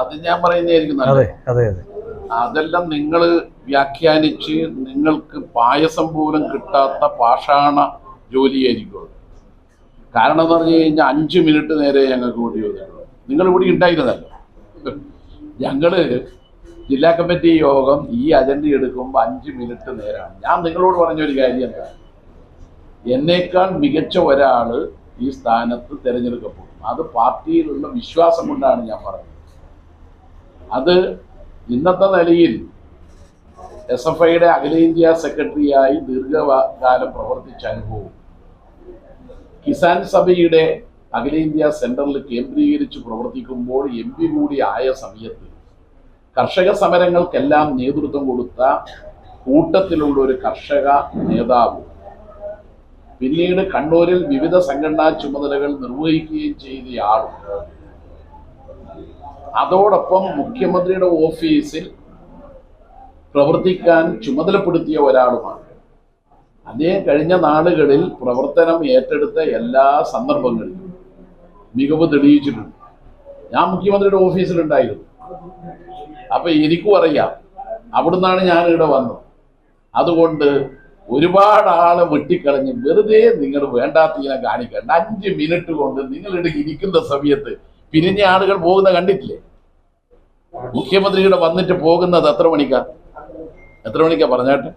അത് ഞാൻ പറയുന്നതായിരിക്കും അതെ അതെ അതെ. അതെല്ലാം നിങ്ങൾ വ്യാഖ്യാനിച്ച് നിങ്ങൾക്ക് പായസം പോലും കിട്ടാത്ത പാഷാണ ജോലിയായിരിക്കും. കാരണം എന്ന് പറഞ്ഞു കഴിഞ്ഞാൽ അഞ്ച് മിനിറ്റ് നേരെ ഞങ്ങൾക്ക് കൂടി നിങ്ങൾ ഇവിടെ ഉണ്ടായിരുന്നല്ലോ. ഞങ്ങൾ ജില്ലാ കമ്മിറ്റി യോഗം ഈ അജണ്ട എടുക്കുമ്പോൾ അഞ്ച് മിനിറ്റ് നേരമാണ് ഞാൻ നിങ്ങളോട് പറഞ്ഞ ഒരു കാര്യം എന്താ? എന്നേക്കാൾ മികച്ച ഒരാൾ ഈ സ്ഥാനത്ത് തിരഞ്ഞെടുക്കപ്പെടും. അത് പാർട്ടിയിലുള്ള വിശ്വാസം കൊണ്ടാണ് ഞാൻ പറഞ്ഞത്. അത് ഇന്നത്തെ നിലയിൽ എസ് എഫ് ഐയുടെ അഖിലേന്ത്യാ സെക്രട്ടറിയായി ദീർഘകാലം പ്രവർത്തിച്ച അനുഭവം. കിസാൻ സഭയുടെ അഖിലേന്ത്യാ സെന്ററിൽ കേന്ദ്രീകരിച്ച് പ്രവർത്തിക്കുമ്പോൾ എം പി കൂടി ആയ സമയത്ത് കർഷക സമരങ്ങൾക്കെല്ലാം നേതൃത്വം കൊടുത്ത കൂട്ടത്തിലുള്ള ഒരു കർഷക നേതാവ് പിന്നീട് കണ്ണൂരിൽ വിവിധ സംഘടനാ ചുമതലകൾ നിർവഹിക്കുകയും ചെയ്തയാളും അതോടൊപ്പം മുഖ്യമന്ത്രിയുടെ ഓഫീസിൽ പ്രവർത്തിക്കാൻ ചുമതലപ്പെടുത്തിയ ഒരാളുമാണ്. അദ്ദേഹം കഴിഞ്ഞ നാളുകളിൽ പ്രവർത്തനം ഏറ്റെടുത്ത എല്ലാ സന്ദർഭങ്ങളിലും മികവ് തെളിയിച്ചിട്ടുണ്ട്. ഞാൻ മുഖ്യമന്ത്രിയുടെ ഓഫീസിലുണ്ടായിരുന്നു. അപ്പൊ എനിക്കും അറിയാം. അവിടുന്നാണ് ഞാൻ ഇവിടെ വന്നത്. അതുകൊണ്ട് ഒരുപാട് ആളെ വെട്ടിക്കളഞ്ഞ് വെറുതെ നിങ്ങൾ വേണ്ടാത്തീനെ കാണിക്കണ്ട. അഞ്ച് മിനിറ്റ് കൊണ്ട് നിങ്ങളുടെ ഇരിക്കുന്ന സമയത്ത് പിരിഞ്ഞ ആളുകൾ പോകുന്ന കണ്ടിട്ടില്ലേ? മുഖ്യമന്ത്രിയുടെ വന്നിട്ട് പോകുന്നത് എത്ര മണിക്കാ? എത്ര മണിക്കാ പറഞ്ഞാട്ട്?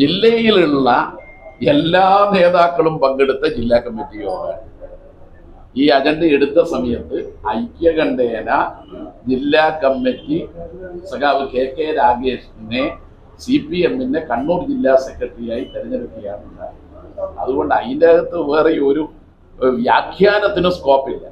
ജില്ലയിലുള്ള എല്ലാ നേതാക്കളും പങ്കെടുത്ത ജില്ലാ കമ്മിറ്റി യോഗമാണ് ഈ അജണ്ട എടുത്ത സമയത്ത് ഐക്യകണ്ഠേന ജില്ലാ കമ്മിറ്റി സഖാവ് കെ കെ രാഗേഷിനെ സി പി എമ്മിന്റെ കണ്ണൂർ ജില്ലാ സെക്രട്ടറിയായി തെരഞ്ഞെടുക്കുകയാണ് അതുകൊണ്ട് അതിന്റെ അകത്ത് വേറെ ഒരു വ്യാഖ്യാനത്തിന് സ്കോപ്പില്ല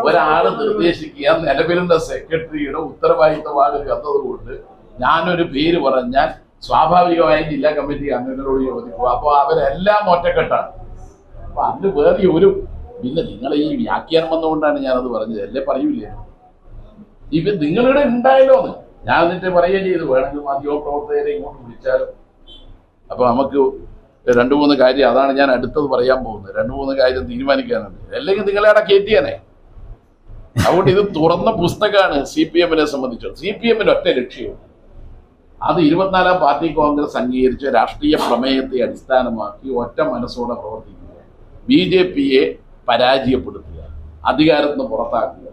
ഒരാൾ നിർദ്ദേശിക്കുക നിലവിലുള്ള സെക്രട്ടറിയുടെ ഉത്തരവാദിത്തമാണ് എന്നതുകൊണ്ട് ഞാനൊരു പേര് പറഞ്ഞാൽ സ്വാഭാവികമായും ജില്ലാ കമ്മിറ്റി അംഗങ്ങളോട് യോജിക്കും അപ്പോൾ അവരെല്ലാം ഒറ്റക്കെട്ടാണ്. അപ്പൊ അതിന് വേറെ ഒരു പിന്നെ നിങ്ങൾ ഈ വ്യാഖ്യാനം വന്നുകൊണ്ടാണ് ഞാനത് പറഞ്ഞത്. അല്ലേ പറയൂലേ? ഇപ്പൊ നിങ്ങളിവിടെ ഉണ്ടായല്ലോ എന്ന് ഞാൻ എന്നിട്ട് പറയുകയും ചെയ്തു വേണമെങ്കിൽ മാധ്യമ പ്രവർത്തകരെ ഇങ്ങോട്ട് വിളിച്ചാലും. അപ്പൊ നമുക്ക് രണ്ടു മൂന്ന് കാര്യം അതാണ് ഞാൻ അടുത്തത് പറയാൻ പോകുന്നത്. രണ്ടു മൂന്ന് കാര്യം തീരുമാനിക്കാനുണ്ട്. അല്ലെങ്കിൽ നിങ്ങളെ അവിടെ കയറ്റിയാനേ. അതുകൊണ്ട് ഇത് തുറന്ന പുസ്തകമാണ് സി പി എമ്മിനെ സംബന്ധിച്ചത് സി പി എമ്മിന് ഒറ്റ ലക്ഷ്യവും അത് ഇരുപത്തിനാലാം പാർട്ടി കോൺഗ്രസ് അംഗീകരിച്ച രാഷ്ട്രീയ പ്രമേയത്തെ അടിസ്ഥാനമാക്കി ഒറ്റ മനസ്സോടെ പ്രവർത്തിക്കുക. ബി ജെ പിയെ പരാജയപ്പെടുത്തുക അധികാരത്തിൽ നിന്ന് പുറത്താക്കുക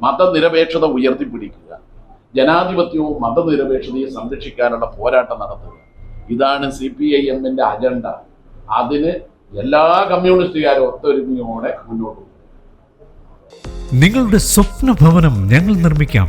മതനിരപേക്ഷത ഉയർത്തിപ്പിടിക്കുക ജനാധിപത്യവും മതനിരപേക്ഷതയും സംരക്ഷിക്കാനുള്ള പോരാട്ടം നടത്തുക. ഇതാണ് സി പി ഐ എമ്മിന്റെ അജണ്ട. അതിന് എല്ലാ കമ്മ്യൂണിസ്റ്റുകാരും ഒത്തൊരുമയോടെ മുന്നോട്ട് നിങ്ങളുടെ സ്വപ്ന ഭവനം ഞങ്ങൾ നിർമ്മിക്കാം.